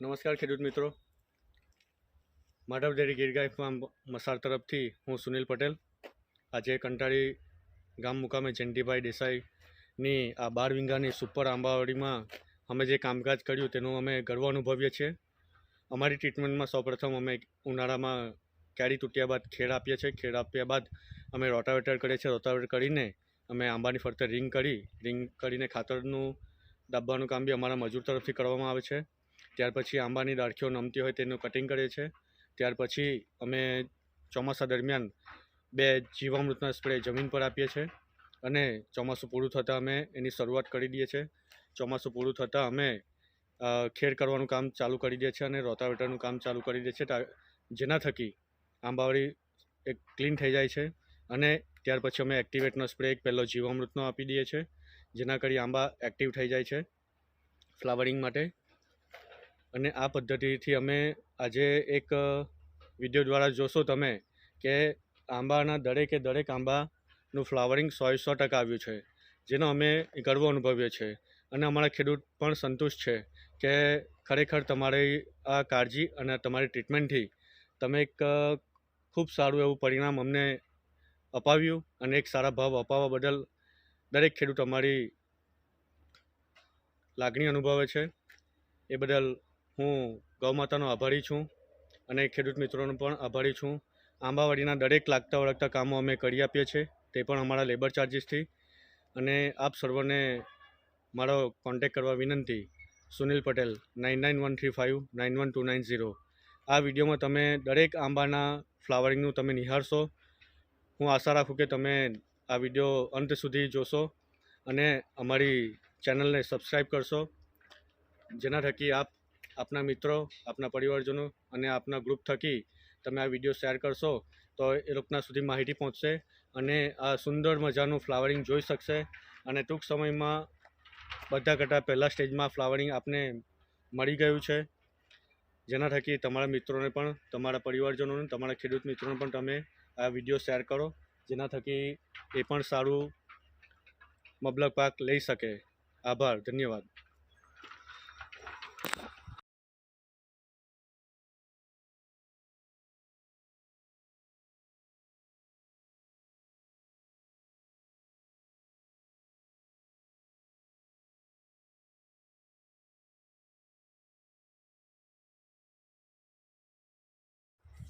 નમસ્કાર ખેડૂત મિત્રો. માધવ ડેરી ગીરગાય ફાર્મ મસાર તરફથી હું સુનિલ પટેલ. આજે કંટાળી ગામ મુકામે જયંતિભાઈ દેસાઈની આ બાર વિંગાની સુપર આંબાવાડીમાં અમે જે કામકાજ કર્યું તેનું અમે ગર્વ અનુભવીએ છીએ. અમારી ટ્રીટમેન્ટમાં સૌપ્રથમ અમે ઉનાળામાં કેરી તૂટ્યા બાદ ખેડ આપીએ છીએ. ખેડ આપ્યા બાદ અમે રોટાવેટર કરીએ છીએ. રોટાવેટર કરીને અમે આંબાની ફરતે રિંગ કરી, રિંગ કરીને ખાતરનું, દાબવાનું કામ બી અમારા મજૂર તરફથી કરવામાં આવે છે. ત્યાર પછી આંબાની ડાળખીઓ નમતી હોય તેનું કટિંગ કરીએ છીએ. ત્યાર પછી અમે ચોમાસા દરમિયાન બે જીવામૃતના સ્પ્રે જમીન પર આપીએ છીએ અને ચોમાસું પૂરું થતાં અમે એની શરૂઆત કરી દઈએ છીએ. ચોમાસું પૂરું થતાં અમે ખેડ કરવાનું કામ ચાલુ કરી દઈએ છીએ અને રોટાવેટરનું કામ ચાલુ કરી દઈએ છીએ. જેના થકી આંબાવાડી એક ક્લીન થઈ જાય છે અને ત્યાર પછી અમે એક્ટિવેટનો સ્પ્રે એક પહેલો જીવામૃતનો આપી દઈએ છીએ, જેના કરી આંબા એક્ટિવ થઈ જાય છે. ફ્લાવરિંગ માટે અને આ પદ્ધતિથી અમે આજે એક વીડિયો દ્વારા જોશો તમે કે આંબાના દરેકે દરેક આંબાનું ફ્લાવરિંગ સો સો ટકા આવ્યું છે, જેનો અમે ગર્વ અનુભવીએ છીએ. અને અમારા ખેડૂત પણ સંતુષ્ટ છે કે ખરેખર તમારી આ કાળજી અને તમારી ટ્રીટમેન્ટથી તમે એક ખૂબ સારું એવું પરિણામ અમને અપાવ્યું અને એક સારા ભાવ અપાવવા બદલ દરેક ખેડૂત અમારી લાગણી અનુભવે છે. એ બદલ હું ગૌમાતાનો આભારી છું અને ખેડૂત મિત્રોનો પણ આભારી છું. આંબાવાડીના દરેક લાગતા વળગતા કામો અમે કરી આપીએ છીએ, તે પણ અમારા લેબર ચાર્જીસથી અને આપ સર્વને મારો કોન્ટેક કરવા વિનંતી, Sunil Patel nine nine one three five nine one two nine zero આ વિડીયોમાં તમે દરેક આંબાના ફ્લાવરિંગનું તમે નિહાળશો. હું આશા રાખું કે તમે આ વીડિયો અંત સુધી જોશો અને અમારી ચેનલને સબસ્ક્રાઈબ કરશો. જેના થકી આપ આપના મિત્રો, આપના પરિવારજનો અને આપના ગ્રુપ થકી તમે આ વીડિયો શેર કરશો, તો એ લોકોના સુધી માહિતી પહોંચશે અને આ સુંદર મજાનું ફ્લાવરિંગ જોઈ શકશે અને ટૂંક સમયમાં બધા કરતાં પહેલાં સ્ટેજમાં ફ્લાવરિંગ આપને મળી ગયું છે. જેના થકી તમારા મિત્રોને પણ, તમારા પરિવારજનોને, તમારા ખેડૂત મિત્રોને પણ તમે આ વીડિયો શેર કરો, જેના થકી એ પણ સારું મબલક પાક લઈ શકે. આભાર, ધન્યવાદ.